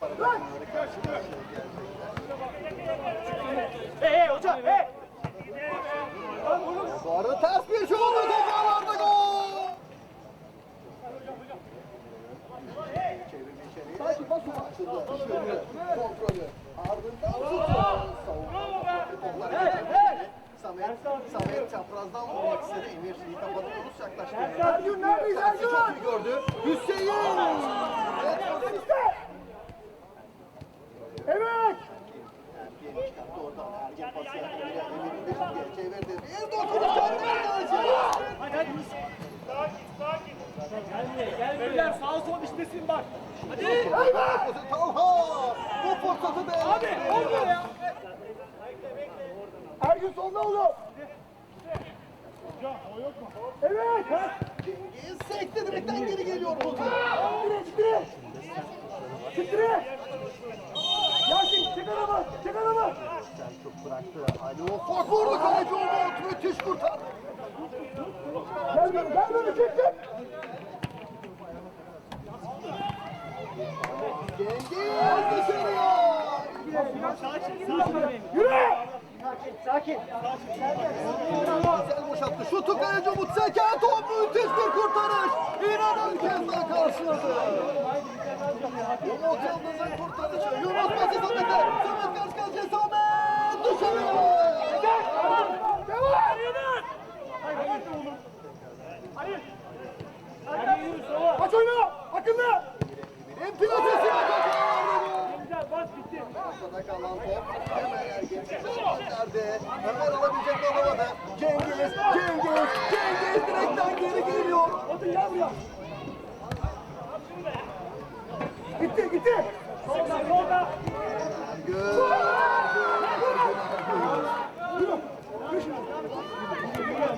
Hey hey hoca hey. Sonra ters bir şey oldu toparlarda gol. Sanki maçı açıldı. Şöyle kontrolü. Ardından şutu. Savunma. Samet, Samet çaprazdan vurmak istedi. Emir iyi kapadı. Yunus yaklaştı. Ergün neredeyiz Ergün? çok iyi gördü. Hüseyin. Evet. Evet. Erkeğini Ergen pası yaptı. Emir'in peşinde çevirdi. Bir dokunuş gönderdi. Hadi hadi. Beyler sağ sol işlesin bak. Hadi. Talha bu fırsatı değerlendirdi. Abi olmuyor ya. Ergün solda oğlum. Evet. Cengiz sekti direkten geri geliyor bu tur. Bıraktı. Ali Ufak vurdu kaleci Umut. Müthiş kurtardı. Gel böyle gel böyle çık çık. Cengiz dışarıya. Yürü. Güzel boşalttı. Şutu kaleci Umut seken top. Müthiş bir kurtarış. İnanın kez daha karşıladı. Umut Yıldız'ın kurtarışı. Yunus pası Samet'e. Samet karşı karşıya Samet. Dışarıya. Aç oyunu. Emir'in plasesi yakaladı. Güzel bas bitti. Ortada kalan top hemen gönderdi. Ömer alabilecek mi alamadı. Cengiz, Cengiz, Cengiz direkten geri geliyor. Otur gel buraya. Gitti gitti. Solda solda.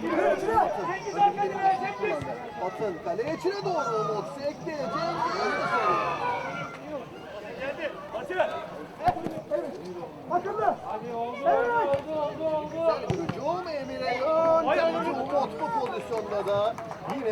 Cengiz arkadaşlar Cengiz. Atın kaleye içine doğru Umut sekti. Cengiz dışarı. Atı. Akıllı. Evet. Güzel bir hücum Emir'e yön. Umut bu pozisyonda da